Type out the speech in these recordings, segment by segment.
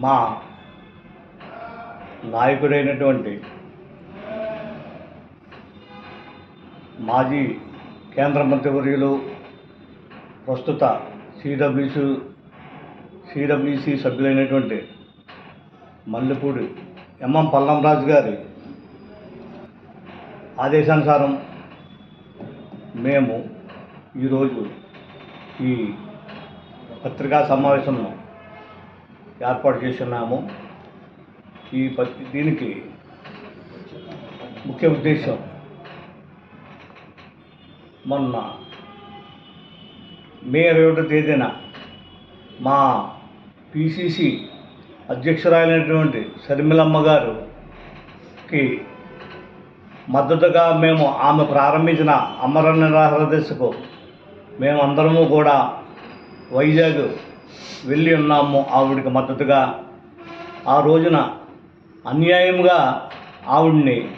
మా నాయకుడైనటువంటి మాజీ కేంద్ర మంత్రివర్యులు ప్రస్తుత C W C C W C సభ్యులైనటువంటి Mallepudi MM Pallamraju గారి ఆదేశానుసారం మేము ఈరోజు ఈ పత్రికా సమావేశంలో ఏర్పాటు చేస్తున్నాము. ఈ పత్ దీనికి ముఖ్య ఉద్దేశం మొన్న మే ఇరవై ఒకటో తేదీన మా పిసిసి అధ్యక్షురాలైనటువంటి శర్మిలమ్మ గారుకి మద్దతుగా మేము ఆమె ప్రారంభించిన అమర నిరాహార దశకు మేమందరము కూడా వైజాగ్ వెళ్ళి ఉన్నాము ఆవిడకి మద్దతుగా. ఆ రోజున అన్యాయంగా ఆవిడ్ని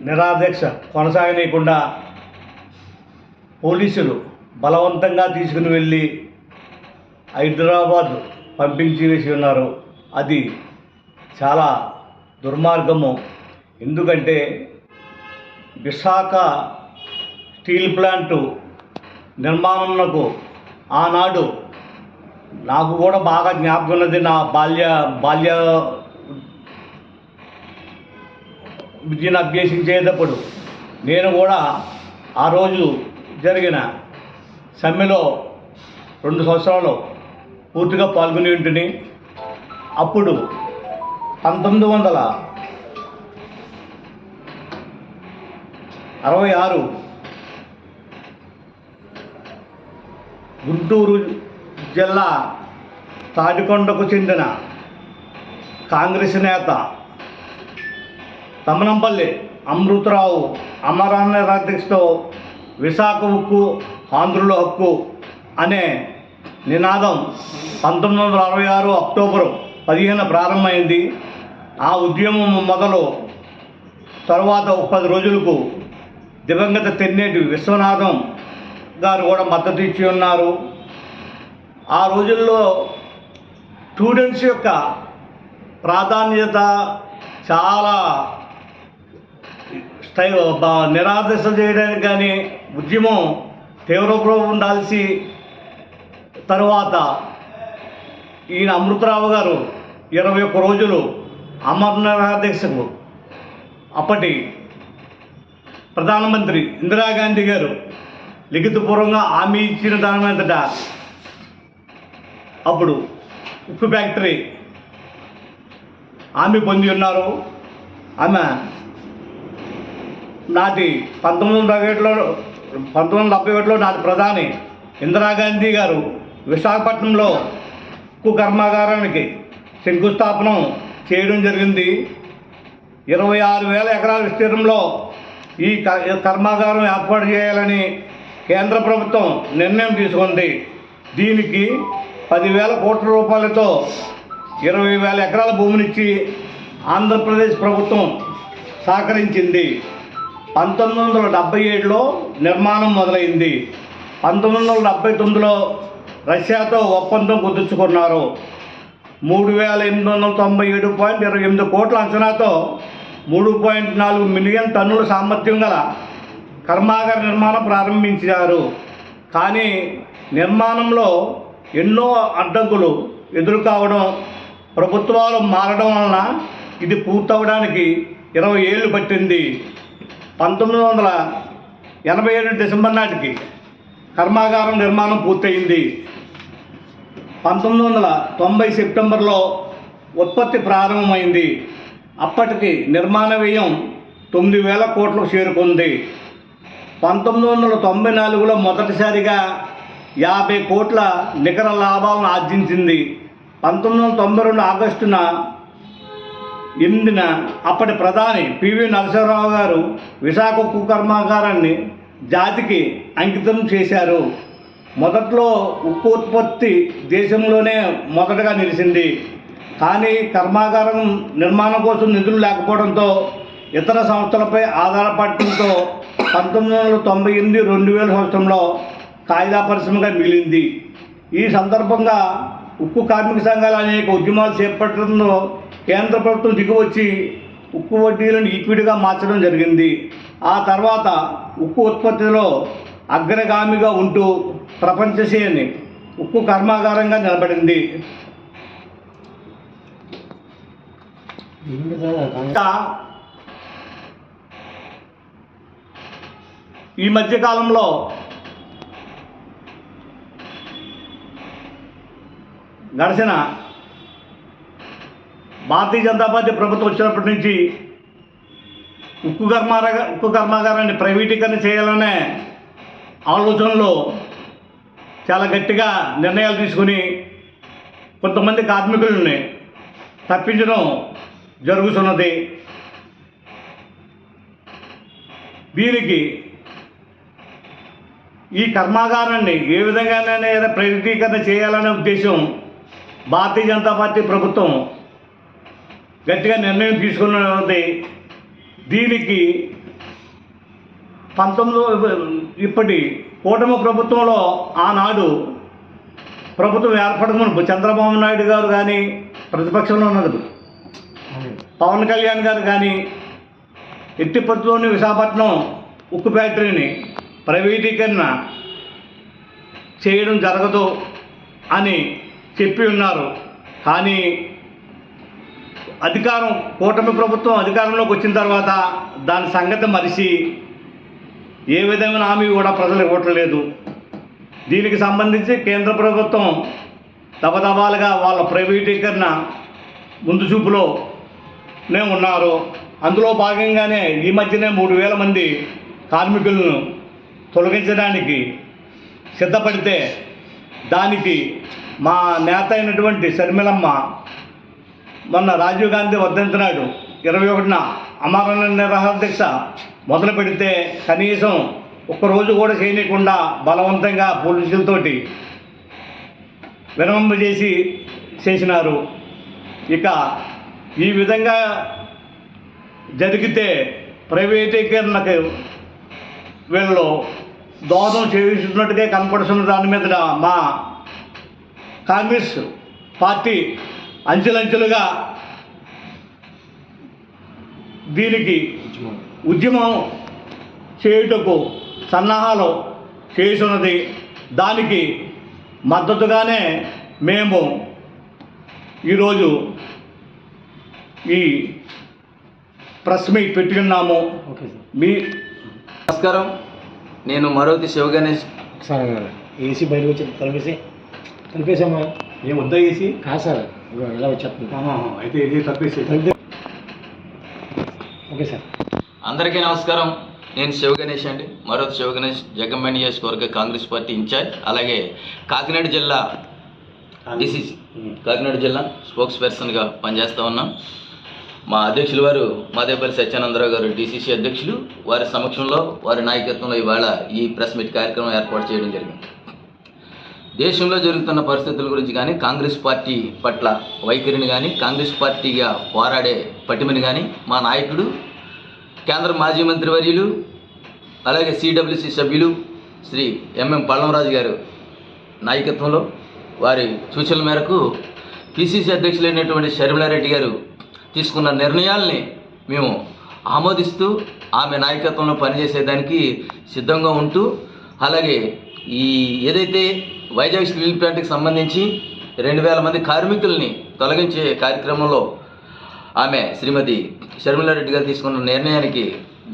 నిరాదీక్ష కొనసాగనీయకుండా పోలీసులు బలవంతంగా తీసుకుని వెళ్ళి హైదరాబాద్ పంపించి వేసి ఉన్నారు. అది చాలా దుర్మార్గము. ఎందుకంటే విశాఖ స్టీల్ ప్లాంటు నిర్మాణంకు ఆనాడు నాకు కూడా బాగా జ్ఞాపకం ఉన్నది నా బాల్య బాల్య విద్యను అభ్యసించేటప్పుడు. నేను కూడా ఆ రోజు జరిగిన సమ్మెలో రెండు సంవత్సరాలు పూర్తిగా పాల్గొని ఉంటుంది అప్పుడు పంతొమ్మిది వందల అరవై ఆరు గుంటూరు జిల్లా తాడికొండకు చెందిన కాంగ్రెస్ నేత తమనంపల్లి అమృతరావు అమరాన్న అధ్యక్షతో విశాఖ ఉక్కు ఆంధ్రుల హక్కు అనే నినాదం పంతొమ్మిది వందల అరవై ఆరు అక్టోబరు పదిహేను ప్రారంభమైంది. ఆ ఉద్యమం మొదలు తరువాత ఒక పది రోజులకు దివంగత తెన్నేటి విశ్వనాథం గారు కూడా మద్దతు ఇచ్చి ఉన్నారు. ఆ రోజుల్లో స్టూడెంట్స్ యొక్క ప్రాధాన్యత చాలా స్థై బ- నిరాదశ చేయడానికి కానీ ఉద్యమం తీవ్రప్రభావం ఉండాల్సి తరువాత ఈయన అమృతరావు గారు ఇరవై ఒక్క రోజులు అమరనాథీక్షకు అప్పటి ప్రధానమంత్రి ఇందిరాగాంధీ గారు లిఖితపూర్వంగా హామీ ఇచ్చిన దాని మీదట అప్పుడు ఉప్పు ఫ్యాక్టరీ హామీ పొంది ఉన్నారు. ఆమె నాటి పంతొమ్మిది వందల డెబ్బై ఒకటిలో పంతొమ్మిది వందల డెబ్బై ఒకటిలో నాటి ప్రధాని ఇందిరాగాంధీ గారు విశాఖపట్నంలో ఉక్కు కర్మాగారానికి శంకుస్థాపనం చేయడం జరిగింది. ఇరవై ఆరు వేల ఎకరాల విస్తీర్ణంలో ఈ కర్మాగారం ఏర్పాటు చేయాలని కేంద్ర ప్రభుత్వం నిర్ణయం తీసుకుంది. దీనికి పదివేల కోట్ల రూపాయలతో ఇరవై వేల ఎకరాల భూమినిచ్చి ఆంధ్రప్రదేశ్ ప్రభుత్వం సహకరించింది. పంతొమ్మిది వందల డెబ్బై ఏడులో నిర్మాణం మొదలైంది. పంతొమ్మిది వందల డెబ్బై తొమ్మిదిలో రష్యాతో ఒప్పందం కుదుర్చుకున్నారు. మూడు వేల ఎనిమిది వందల తొంభై ఏడు పాయింట్ ఇరవై ఎనిమిది కోట్ల అంచనాతో మూడు పాయింట్ నాలుగు మిలియన్ టన్నుల సామర్థ్యం గల కర్మాగార నిర్మాణం ప్రారంభించారు. కానీ నిర్మాణంలో ఎన్నో అడ్డంకులు ఎదురుకావడం ప్రభుత్వాలు మారడం వలన ఇది పూర్తవడానికి ఇరవై ఏళ్ళు పట్టింది. పంతొమ్మిది వందల ఎనభై ఏడు డిసెంబర్ నాటికి కర్మాగారం నిర్మాణం పూర్తయింది. పంతొమ్మిది వందల తొంభై సెప్టెంబర్లో ఉత్పత్తి ప్రారంభమైంది. అప్పటికి నిర్మాణ వ్యయం తొమ్మిది వేల కోట్లకు చేరుకుంది. పంతొమ్మిది వందల తొంభై నాలుగులో మొదటిసారిగా యాభై కోట్ల నికర లాభాలను ఆర్జించింది. పంతొమ్మిది వందల తొంభై రెండు ఆగస్టున ఎనిమిదిన అప్పటి ప్రధాని పివి నరసింహరావు గారు విశాఖ ఉక్కు కర్మాగారాన్ని జాతికి అంకితం చేశారు. మొదట్లో ఉక్కు ఉత్పత్తి దేశంలోనే మొదటగా నిలిచింది. కానీ కర్మాగారం నిర్మాణం కోసం నిధులు లేకపోవడంతో ఇతర సంస్థలపై ఆధారపడటంతో పంతొమ్మిది వందల తొంభై ఎనిమిది రెండు వేల సంవత్సరంలో కాయిదా పరిశ్రమగా మిగిలింది. ఈ సందర్భంగా ఉక్కు కార్మిక సంఘాలు అనేక ఉద్యమాలు చేపట్టడంలో కేంద్ర ప్రభుత్వం దిగువచ్చి ఉక్కు వడ్డీలను ఈక్విటీగా మార్చడం జరిగింది. ఆ తర్వాత ఉక్కు ఉత్పత్తిలో అగ్రగామిగా ఉంటూ ప్రపంచ ఉక్కు కర్మాగారంగా నిలబడింది. ఇంకా ఈ మధ్య కాలంలో గడిచిన భారతీయ జనతా పార్టీ ప్రభుత్వం వచ్చినప్పటి నుంచి ఉక్కు కర్మార ఉక్కు కర్మాగారాన్ని ప్రైవేటీకరణ చేయాలనే ఆలోచనలో చాలా గట్టిగా నిర్ణయాలు తీసుకుని కొంతమంది కార్మికులని తప్పించడం జరుగుతున్నది. దీనికి ఈ కర్మాగారాన్ని ఏ విధంగానైనా ప్రైవేటీకరణ చేయాలనే ఉద్దేశం భారతీయ జనతా పార్టీ ప్రభుత్వం గట్టిగా నిర్ణయం తీసుకున్నది. దీనికి పంతొమ్మిది ఇప్పటి కూటమి ప్రభుత్వంలో ఆనాడు ప్రభుత్వం ఏర్పడక చంద్రబాబు నాయుడు గారు కానీ ప్రతిపక్షంలో ఉన్నది పవన్ కళ్యాణ్ గారు కానీ ఎట్టిపత్తులోని విశాఖపట్నం ఉక్కు ఫ్యాక్టరీని ప్రైవేటీకరణ చేయడం జరగదు అని చెప్పి ఉన్నారు. కానీ అధికారం కూటమి ప్రభుత్వం అధికారంలోకి వచ్చిన తర్వాత దాని సంగతి మరిచి ఏ విధమైన హామీ కూడా ప్రజలు ఇవ్వటం లేదు దీనికి సంబంధించి కేంద్ర ప్రభుత్వం దబదబాలుగా వాళ్ళ ప్రైవేటీకరణ ముందు చూపులోనే ఉన్నారు. అందులో భాగంగానే ఈ మధ్యనే మూడు వేల మంది కార్మికులను తొలగించడానికి సిద్ధపడితే దానికి మా నేత అయినటువంటి శర్మిలమ్మ మొన్న రాజీవ్ గాంధీ వర్ధంతినాడు ఇరవై ఒకటిన అమరణ నిరాహార దీక్ష మొదలు పెడితే కనీసం ఒక్కరోజు కూడా చేయనీయకుండా బలవంతంగా పోలీసులతోటి విరమణ చేసి చేసినారు. ఇక ఈ విధంగా జరిగితే ప్రైవేటీకరణకు వీళ్ళు దోహదం చేస్తున్నట్టుగా కనపడుతున్న దాని మీద మా కాంగ్రెస్ పార్టీ అంచెలంచెలుగా దీనికి ఉద్యమం చేయుటకు సన్నాహాలు చేస్తున్నది. దానికి మద్దతుగానే మేము ఈరోజు ఈ ప్రెస్ మీట్ పెట్టుకున్నాము. మీ నమస్కారం. నేను మరోతి శివగణేష్. సార్ ఏసీ బయటకు వచ్చి తలిపేసి తలిపేసామా? ఏం వద్దా వేసి కాదు సార్ ఇలా వచ్చేస్తుంది? అయితే ఇది తప్పేసి తలిపే ఓకే సార్. అందరికీ నమస్కారం. నేను శివగణేష్ అండి. మరోతి శివగణేష్ జగన్మోహన్ నియోజకవర్గ కాంగ్రెస్ పార్టీ ఇన్ఛార్జ్ అలాగే కాకినాడ జిల్లా డిసిసి కాకినాడ జిల్లా స్పోక్స్ పర్సన్గా పనిచేస్తూ ఉన్నాం. మా అధ్యక్షులు వారు మాదేపల్లి సత్యానందరావు గారు డిసిసి అధ్యక్షులు వారి సమక్షంలో వారి నాయకత్వంలో ఇవాళ ఈ ప్రెస్ మీట్ కార్యక్రమం ఏర్పాటు చేయడం జరిగింది. దేశంలో జరుగుతున్న పరిస్థితుల గురించి కానీ కాంగ్రెస్ పార్టీ పట్ల వైఖరిని కానీ కాంగ్రెస్ పార్టీగా పోరాడే పటిమని కానీ మా నాయకుడు కేంద్ర మాజీ మంత్రి వర్యులు అలాగే సిడబ్ల్యూసి సభ్యులు శ్రీ ఎంఎం పళ్ళంరాజు గారు నాయకత్వంలో వారి సూచనల మేరకు పిసిసి అధ్యక్షులైనటువంటి షర్మిలారెడ్డి గారు తీసుకున్న నిర్ణయాల్ని మేము ఆమోదిస్తూ ఆమె నాయకత్వంలో పనిచేసేదానికి సిద్ధంగా ఉంటూ అలాగే ఈ ఏదైతే వైజాగ్ స్టీల్ ప్లాంట్కి సంబంధించి రెండు వేల మంది కార్మికుల్ని తొలగించే కార్యక్రమంలో ఆమె శ్రీమతి షర్మిలారెడ్డి గారు తీసుకున్న నిర్ణయానికి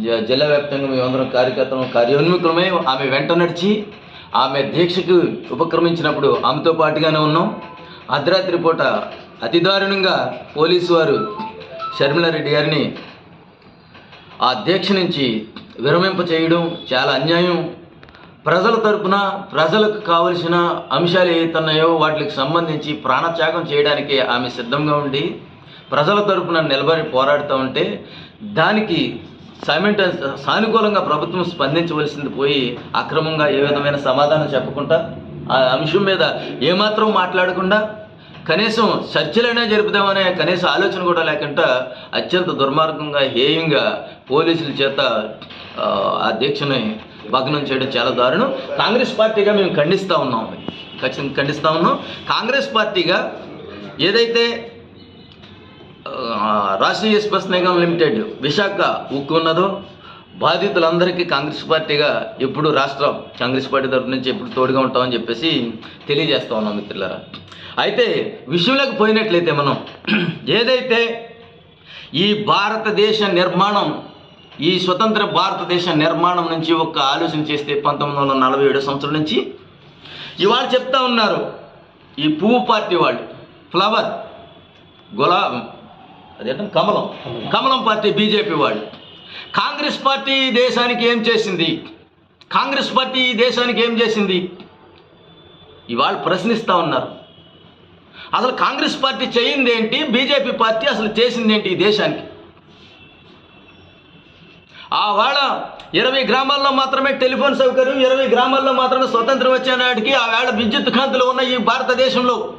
జ- జిల్లా వ్యాప్తంగా మేమందరం కార్యకర్తలు కార్యోన్ముఖులమై ఆమె వెంట నడిచి ఆమె దీక్షకు ఉపక్రమించినప్పుడు ఆమెతో పాటుగానే ఉన్నాం. అర్ధరాత్రి పూట అతి దారుణంగా పోలీసు వారు షర్మిలారెడ్డి గారిని ఆ దీక్ష నుంచి విరమింప చేయడం చాలా అన్యాయం. ప్రజల తరపున ప్రజలకు కావలసిన అంశాలు ఏతున్నాయో వాటికి సంబంధించి ప్రాణత్యాగం చేయడానికి ఆమె సిద్ధంగా ఉండి ప్రజల తరపున నిలబడి పోరాడుతూ ఉంటే దానికి సైమెంట సానుకూలంగా ప్రభుత్వం స్పందించవలసింది పోయి అక్రమంగా ఏ విధమైన సమాధానం చెప్పకుండా ఆ అంశం మీద ఏమాత్రం మాట్లాడకుండా కనీసం చర్చలైనా జరుపుదామనే కనీస ఆలోచన కూడా లేకుండా అత్యంత దుర్మార్గంగా హేయంగా పోలీసుల చేత ఆ, దీక్షని భగ్నం చేయడం చాలా దారుణం. కాంగ్రెస్ పార్టీగా మేము ఖండిస్తూ ఉన్నాం. ఖచ్చితంగా ఖండిస్తూ ఉన్నాం. కాంగ్రెస్ పార్టీగా ఏదైతే రాష్ట్రీయ స్పష్ట నిగం లిమిటెడ్ విశాఖ ఉక్కు ఉన్నదో బాధితులందరికీ కాంగ్రెస్ పార్టీగా ఎప్పుడు రాష్ట్ర కాంగ్రెస్ పార్టీ తరఫు నుంచి ఎప్పుడు తోడుగా ఉంటామని చెప్పేసి తెలియజేస్తా ఉన్నాం మిత్రులారా. అయితే విషయంలోకి పోయినట్లయితే మనం ఏదైతే ఈ భారతదేశ నిర్మాణం ఈ స్వతంత్ర భారతదేశ నిర్మాణం నుంచి ఒక ఆలోచన చేస్తే పంతొమ్మిది వందల నలభై ఏడు సంవత్సరం నుంచి ఇవాళ చెప్తా ఉన్నారు ఈ పువ్వు పార్టీ వాళ్ళు ఫ్లవర్ గులాబ్ అదేంటే కమలం. కమలం పార్టీ బీజేపీ వాళ్ళు. కాంగ్రెస్ పార్టీ దేశానికి ఏం చేసింది? కాంగ్రెస్ పార్టీ దేశానికి ఏం చేసింది? ఇవాళ ప్రశ్నిస్తూ ఉన్నారు. అసలు కాంగ్రెస్ పార్టీ చేయింది ఏంటి బీజేపీ పార్టీ అసలు చేసింది ఏంటి ఈ దేశానికి? ఆ వాళ్ళ ఇరవై గ్రామాల్లో మాత్రమే టెలిఫోన్ సౌకర్యం ఇరవై గ్రామాల్లో మాత్రమే స్వతంత్రం వచ్చే నాటికి ఆ వేళ విద్యుత్ కాంతులు ఉన్న ఈ భారతదేశంలో.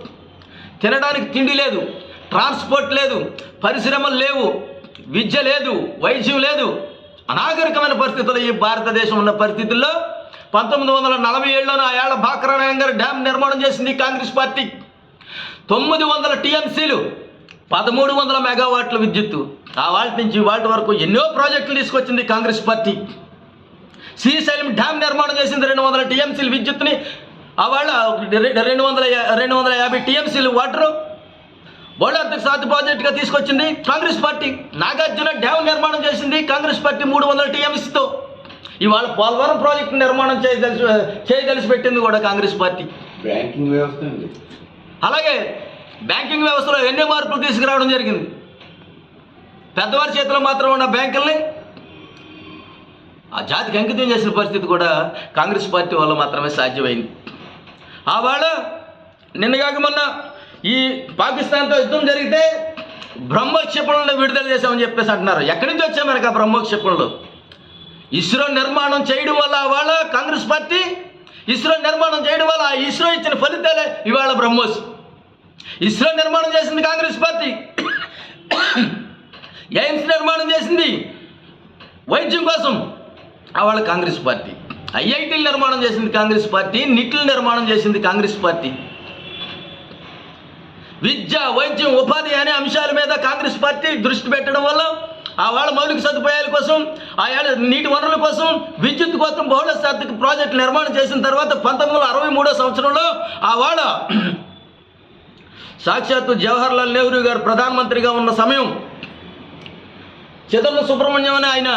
తినడానికి తిండి లేదు ట్రాన్స్పోర్ట్ లేదు పరిశ్రమలు లేవు. విద్య లేదు వైద్యం లేదు. అనాగరికమైన పరిస్థితుల్లో ఈ భారతదేశం ఉన్న పరిస్థితుల్లో పంతొమ్మిది వందల నలభై ఏళ్ళలో ఆ ఏళ్ళ బాక్రానాయంగర్ డ్యామ్ నిర్మాణం చేసింది కాంగ్రెస్ పార్టీ. తొమ్మిది వందల టీఎంసీలు పదమూడు వందల మెగావాట్ల విద్యుత్తు. ఆ వాటి నుంచి వాటి వరకు ఎన్నో ప్రాజెక్టులు తీసుకొచ్చింది కాంగ్రెస్ పార్టీ. శ్రీశైలం డ్యామ్ నిర్మాణం చేసింది రెండు వందల టీఎంసీలు విద్యుత్ని ఆ వాళ్ళ రెండు వందల రెండు వందల యాభై టీఎంసీలు వాటరు. బోడార్తకు సాతి ప్రాజెక్టుగా తీసుకొచ్చింది కాంగ్రెస్ పార్టీ. నాగార్జున డ్యామ్ నిర్మాణం చేసింది కాంగ్రెస్ పార్టీ మూడు వందల టీఎంసీతో. ఇవాళ పోలవరం ప్రాజెక్టు నిర్మాణం చేయదలిసి చేయదలిసి పెట్టింది కూడా కాంగ్రెస్ పార్టీ. బ్యాంకింగ్ వ్యవస్థ అలాగే బ్యాంకింగ్ వ్యవస్థలో ఎన్నో మార్పులు తీసుకురావడం జరిగింది. పెద్దవారి చేతిలో మాత్రం ఉన్న బ్యాంకుల్ని ఆ జాతికి అంకితం చేసిన పరిస్థితి కూడా కాంగ్రెస్ పార్టీ వల్ల మాత్రమే సాధ్యమైంది. ఆ వాళ్ళ నిన్నగాక మొన్న ఈ పాకిస్తాన్తో యుద్ధం జరిగితే బ్రహ్మక్షిపణులను విడుదల చేశామని చెప్పేసి అంటున్నారు. ఎక్కడి నుంచి వచ్చాయి మనకు ఆ బ్రహ్మక్షిపణులు? ఇస్రో నిర్మాణం చేయడం వల్ల వాళ్ళ కాంగ్రెస్ పార్టీ ఇస్రో నిర్మాణం చేయడం వల్ల ఆ ఇస్రో ఇచ్చిన ఫలితాలే ఇవాళ బ్రహ్మోస్. ఇస్రో నిర్మాణం చేసింది కాంగ్రెస్ పార్టీ. ఎయిమ్స్ నిర్మాణం చేసింది వైద్యం కోసం. వాళ్ళ కాంగ్రెస్ పార్టీ. ఐఐటీలు నిర్మాణం చేసింది కాంగ్రెస్ పార్టీ నిట్లు నిర్మాణం చేసింది కాంగ్రెస్ పార్టీ. విద్య వైద్యం ఉపాధి అనే అంశాల మీద కాంగ్రెస్ పార్టీ దృష్టి పెట్టడం వల్ల ఆ వాళ్ళ మౌలిక సదుపాయాల కోసం ఆ ఏళ్ళ నీటి వనరుల కోసం విద్యుత్ కోసం బహుళ శాతక ప్రాజెక్టు నిర్మాణం చేసిన తర్వాత పంతొమ్మిది వందల అరవై మూడో సంవత్సరంలో ఆ వాళ్ళ సాక్షాత్తు జవహర్లాల్ నెహ్రూ గారు ప్రధానమంత్రిగా ఉన్న సమయం చిదంబరం సుబ్రహ్మణ్యం అని ఆయన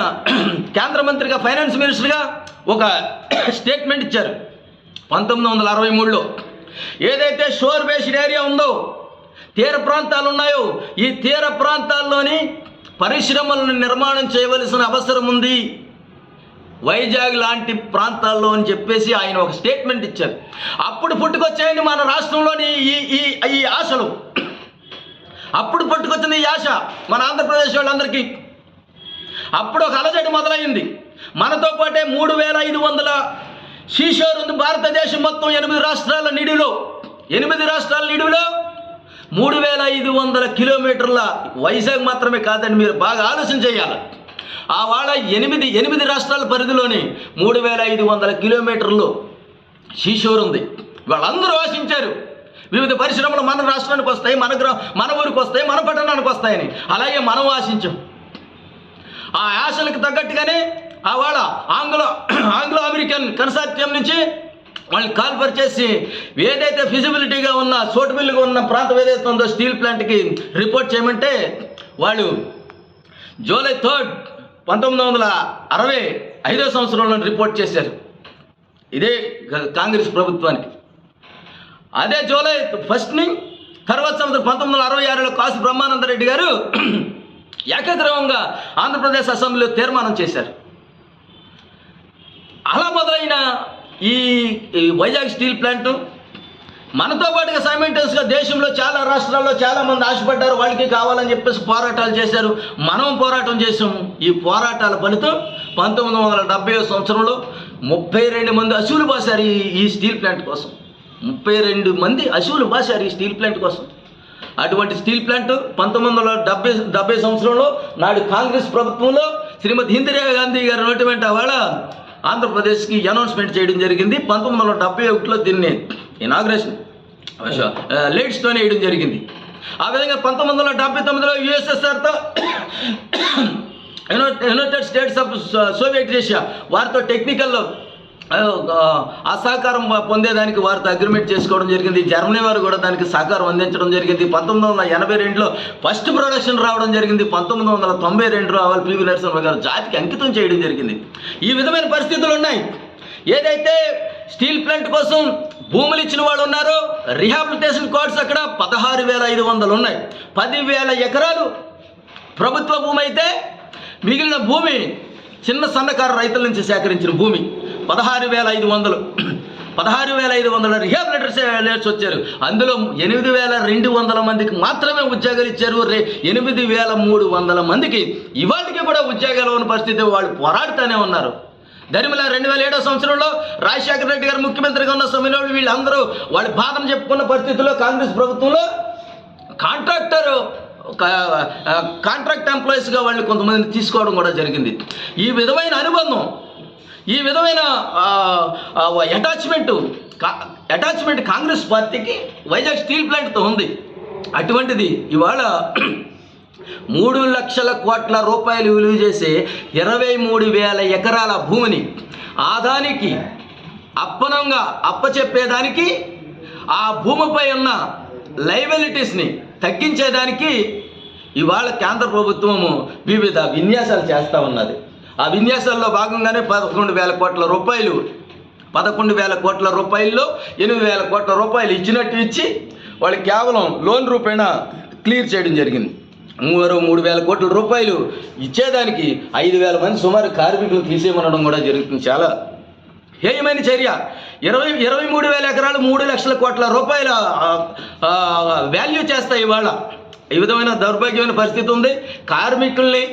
కేంద్ర మంత్రిగా ఫైనాన్స్ మినిస్టర్గా ఒక స్టేట్మెంట్ ఇచ్చారు పంతొమ్మిది వందల అరవై మూడులో. ఏదైతే షోర్ బేస్డ్ ఏరియా ఉందో తీర ప్రాంతాలు ఉన్నాయో ఈ తీర ప్రాంతాల్లోని పరిశ్రమలను నిర్మాణం చేయవలసిన అవసరం ఉంది. వైజాగ్ లాంటి ప్రాంతాల్లో అని చెప్పేసి ఆయన ఒక స్టేట్మెంట్ ఇచ్చారు. అప్పుడు పుట్టుకొచ్చాయండి మన రాష్ట్రంలోని ఈ ఈ ఈ ఆశలు. అప్పుడు పుట్టుకొచ్చింది ఈ ఆశ మన ఆంధ్రప్రదేశ్ వాళ్ళందరికీ. అప్పుడు ఒక అలజడి మొదలైంది. మనతో పాటే మూడు వేల ఐదు వందల షీషోర్ భారతదేశం మొత్తం ఎనిమిది రాష్ట్రాల నిడిలో. ఎనిమిది రాష్ట్రాల నిడిలో మూడు వేల ఐదు వందల కిలోమీటర్ల వైజాగ్ మాత్రమే కాదని మీరు బాగా ఆలోచన చేయాలి. ఆ వాళ్ళ ఎనిమిది ఎనిమిది రాష్ట్రాల పరిధిలోని మూడు వేల ఐదు వందల కిలోమీటర్లు షీషోర్ ఉంది. వాళ్ళందరూ ఆశించారు. వివిధ పరిశ్రమలు మన రాష్ట్రానికి వస్తాయి మన గ్రా మన ఊరికి వస్తాయి మన పట్టణానికి వస్తాయని. అలాగే మనం ఆశించాం. ఆ ఆశలకు తగ్గట్టుగానే ఆ వాళ్ళ ఆంగ్లో ఆంగ్లో అమెరికన్ కన్సార్టియం నుంచి వాళ్ళు కాల్ఫర్ చేసి ఏదైతే ఫిజిబిలిటీగా ఉన్న సోటబిల్గా ఉన్న ప్రాంతం ఏదైతే ఉందో స్టీల్ ప్లాంట్కి రిపోర్ట్ చేయమంటే వాళ్ళు జూలై థర్డ్ పంతొమ్మిది వందల అరవై ఐదో సంవత్సరంలో రిపోర్ట్ చేశారు. ఇదే కాంగ్రెస్ ప్రభుత్వానికి. అదే జూలై ఫస్ట్ని తర్వాత సంవత్సరం పంతొమ్మిది వందల అరవై ఆరులో కాసు బ్రహ్మానంద రెడ్డి గారు ఏకగ్రవంగా ఆంధ్రప్రదేశ్ అసెంబ్లీలో తీర్మానం చేశారు. అలా మొదలైన ఈ వైజాగ్ స్టీల్ ప్లాంట్ మనతో పాటుగా సైమెంటస్గా దేశంలో చాలా రాష్ట్రాల్లో చాలామంది ఆశపడ్డారు వాళ్ళకి కావాలని చెప్పేసి పోరాటాలు చేశారు. మనం పోరాటం చేసాము ఈ పోరాటాల ఫలితం పంతొమ్మిది వందల డెబ్బై సంవత్సరంలో ముప్పై రెండు మంది అసువులు బాసారు ఈ ఈ స్టీల్ ప్లాంట్ కోసం. ముప్పై రెండు మంది అశువులు బాసారు ఈ స్టీల్ ప్లాంట్ కోసం. అటువంటి స్టీల్ ప్లాంట్ పంతొమ్మిది వందల డెబ్బై డెబ్బై సంవత్సరంలో నాడు కాంగ్రెస్ ప్రభుత్వంలో శ్రీమతి ఇందిరా గాంధీ గారు నోటి వెంట వాళ్ళ ఆంధ్రప్రదేశ్కి అనౌన్స్మెంట్ చేయడం జరిగింది. పంతొమ్మిది వందల డెబ్బై ఒకటిలో దీన్ని ఇనాగ్రేషన్ లేట్స్తోనే వేయడం జరిగింది. ఆ విధంగా పంతొమ్మిది వందల డెబ్బై తొమ్మిదిలో యుఎస్ఎస్ఆర్తో United States of Soviet Russia వారితో టెక్నికల్లో ఆ సహకారం పొందేదానికి వారితో అగ్రిమెంట్ చేసుకోవడం జరిగింది. జర్మనీ వారు కూడా దానికి సహకారం అందించడం జరిగింది. పంతొమ్మిది వందల ఎనభై రెండులో ఫస్ట్ ప్రొడక్షన్ రావడం జరిగింది. పంతొమ్మిది వందల తొంభై రెండులో అవల్ పివి నరసింహ గారు జాతికి అంకితం చేయడం జరిగింది. ఈ విధమైన పరిస్థితులు ఉన్నాయి. ఏదైతే స్టీల్ ప్లాంట్ కోసం భూములు ఇచ్చిన వాళ్ళు ఉన్నారో రిహాబిలిటేషన్ కోడ్స్ అక్కడ పదహారు వేల ఐదు వందలు ఉన్నాయి. పదివేల ఎకరాలు ప్రభుత్వ భూమి అయితే మిగిలిన భూమి చిన్న సన్నకారు రైతుల నుంచి సేకరించిన భూమి. పదహారు వేల ఐదు వందలు. పదహారు వేల ఐదు వందల రిహాబిలిటేషన్ వచ్చారు. అందులో ఎనిమిది వేల రెండు వందల మందికి మాత్రమే ఉద్యోగాలు ఇచ్చారు. రే ఎనిమిది వేల మూడు వందల మందికి ఇవాటికి కూడా ఉద్యోగాలు ఉన్న పరిస్థితి వాళ్ళు పోరాడుతూనే ఉన్నారు. దరిమిల రెండు వేల ఏడో సంవత్సరంలో రాజశేఖర రెడ్డి గారు ముఖ్యమంత్రిగా ఉన్న సమయంలో వీళ్ళందరూ వాళ్ళ బాధను చెప్పుకున్న పరిస్థితుల్లో కాంగ్రెస్ ప్రభుత్వంలో కాంట్రాక్టర్ కాంట్రాక్ట్ ఎంప్లాయీస్గా వాళ్ళు కొంతమందిని తీసుకోవడం కూడా జరిగింది. ఈ విధమైన అనుబంధం ఈ విధమైన అటాచ్మెంట్ అటాచ్మెంట్ కాంగ్రెస్ పార్టీకి వైజాగ్ స్టీల్ ప్లాంట్తో ఉంది. అటువంటిది ఇవాళ మూడు లక్షల కోట్ల రూపాయలు విలువ చేసే ఇరవై మూడు వేల ఎకరాల భూమిని ఆదానికి అప్పనంగా అప్పచెప్పేదానికి ఆ భూమిపై ఉన్న లైబిలిటీస్ని తగ్గించేదానికి ఇవాళ కేంద్ర ప్రభుత్వము వివిధ విన్యాసాలు చేస్తూ ఉన్నది. ఆ విన్యాసాల్లో భాగంగానే పదకొండు వేల కోట్ల రూపాయలు పదకొండు వేల కోట్ల రూపాయల్లో ఎనిమిది వేల కోట్ల రూపాయలు ఇచ్చినట్టు ఇచ్చి వాళ్ళు కేవలం లోన్ రూపేణా క్లియర్ చేయడం జరిగింది. మరో మూడు వేల కోట్ల రూపాయలు ఇచ్చేదానికి ఐదు వేల మంది సుమారు కార్మికులు తీసేయమనడం కూడా జరుగుతుంది. చాలా హేయమైన చర్య? ఇరవై ఇరవై మూడు వేల ఎకరాలు మూడు లక్షల కోట్ల రూపాయల వాల్యూ చేస్తాయి ఇవాళ. ఈ విధమైన దౌర్భాగ్యమైన పరిస్థితి ఉంది. కార్మికుల్ని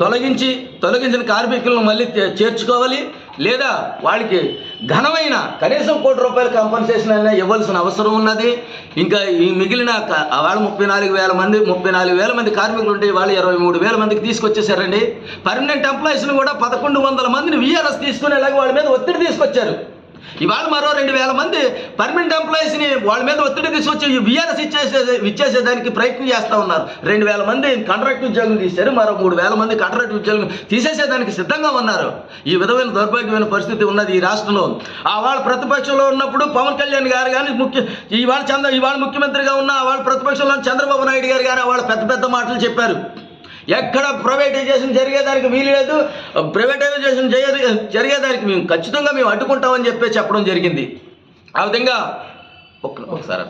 తొలగించి తొలగించిన కార్మికులను మళ్ళీ చేర్చుకోవాలి. లేదా వాళ్ళకి ఘనమైన కనీసం కోటి రూపాయల కంపన్సేషన్ అయినా ఇవ్వాల్సిన అవసరం ఉన్నది. ఇంకా ఈ మిగిలిన వాళ్ళ ముప్పై నాలుగు వేల మంది ముప్పై నాలుగు వేల మంది కార్మికులు ఉంటే వాళ్ళు ఇరవై మూడు వేల మందికి తీసుకొచ్చేసారండి. పర్మనెంట్ ఎంప్లాయీస్ని కూడా పదకొండు వందల మందిని విఆర్ఎస్ తీసుకునేలాగా వాళ్ళ మీద ఒత్తిడి తీసుకొచ్చారు. ఇవాళ మరో రెండు వేల మంది పర్మనెంట్ ఎంప్లాయీస్ని వాళ్ళ మీద ఒత్తిడి తీసుకొచ్చి విఆర్ఎస్ ఇచ్చేసే ఇచ్చేసేదానికి ప్రయత్నం చేస్తూ ఉన్నారు. రెండు వేల మంది కాంట్రాక్ట్ ఉద్యోగులు తీశారు మరో మూడు వేల మంది కాంట్రాక్ట్ ఉద్యోగులు తీసేసేదానికి సిద్ధంగా ఉన్నారు. ఈ విధమైన దౌర్భాగ్యమైన పరిస్థితి ఉన్నది ఈ రాష్ట్రంలో. ఆ వాళ్ళ ప్రతిపక్షంలో ఉన్నప్పుడు పవన్ కళ్యాణ్ గారు కానీ ముఖ్య ఇవాళ చంద్ర ఇవాళ ముఖ్యమంత్రిగా ఉన్న వాళ్ళ ప్రతిపక్షంలో చంద్రబాబు నాయుడు గారు కానీ వాళ్ళ పెద్ద పెద్ద మాటలు చెప్పారు. ఎక్కడ ప్రైవేటైజేషన్ జరిగేదానికి వీలు లేదు. ప్రైవేటైజేషన్ జరిగే జరిగేదానికి మేము ఖచ్చితంగా మేము అడ్డుకుంటామని చెప్పి చెప్పడం జరిగింది. ఆ విధంగా ఒకసారి.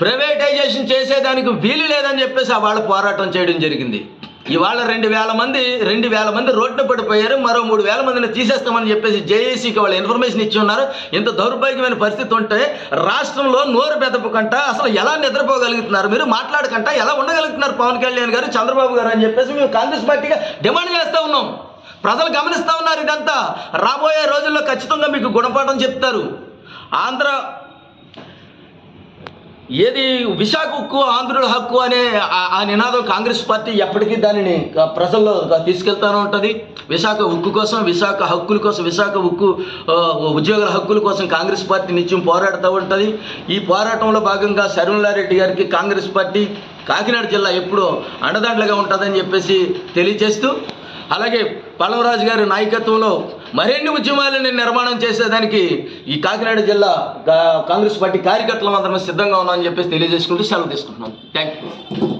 ప్రైవేటైజేషన్ చేసేదానికి వీలు లేదని చెప్పేసి ఆ వాళ్ళు పోరాటం చేయడం జరిగింది. ఇవాళ రెండు వేల మంది రెండు వేల మంది రోడ్డు పడిపోయారు. మరో మూడు వేల మందిని తీసేస్తామని చెప్పేసి జేఏసీకి వాళ్ళు ఇన్ఫర్మేషన్ ఇచ్చి ఉన్నారు. ఇంత దౌర్భాగ్యమైన పరిస్థితి ఉంటే రాష్ట్రంలో నోరు బెదపకంట అసలు ఎలా నిద్రపోగలుగుతున్నారు మీరు? మాట్లాడకంట ఎలా ఉండగలుగుతున్నారు పవన్ కళ్యాణ్ గారు చంద్రబాబు గారు అని చెప్పేసి మేము కాంగ్రెస్ పార్టీగా డిమాండ్ చేస్తూ ఉన్నాం. ప్రజలు గమనిస్తూ ఉన్నారు ఇదంతా. రాబోయే రోజుల్లో ఖచ్చితంగా మీకు గుణపాఠం చెప్తారు. ఆంధ్ర ఏది విశాఖ హక్కు ఆంధ్రుల హక్కు అనే ఆ- నినాదం కాంగ్రెస్ పార్టీ ఎప్పటికీ దానిని ప్రజల్లో తీసుకెళ్తానే ఉంటుంది. విశాఖ ఉక్కు కోసం విశాఖ హక్కుల కోసం విశాఖ ఉక్కు ఉద్యోగుల హక్కుల కోసం కాంగ్రెస్ పార్టీ నిత్యం పోరాడుతూ ఉంటుంది. ఈ పోరాటంలో భాగంగా శర్మిలారెడ్డి గారికి కాంగ్రెస్ పార్టీ కాకినాడ జిల్లా ఎప్పుడూ అండదండలుగా ఉంటుందని చెప్పేసి తెలియజేస్తూ అలాగే పల్లవరాజు గారి నాయకత్వంలో మరిన్ని ఉద్యమాలను నిర్మాణం చేసేదానికి ఈ కాకినాడ జిల్లా కా- కాంగ్రెస్ పార్టీ కార్యకర్తలు మాత్రమే సిద్ధంగా ఉన్నామని చెప్పేసి తెలియజేసుకుంటూ సెలవు తీసుకుంటున్నాం. Thank you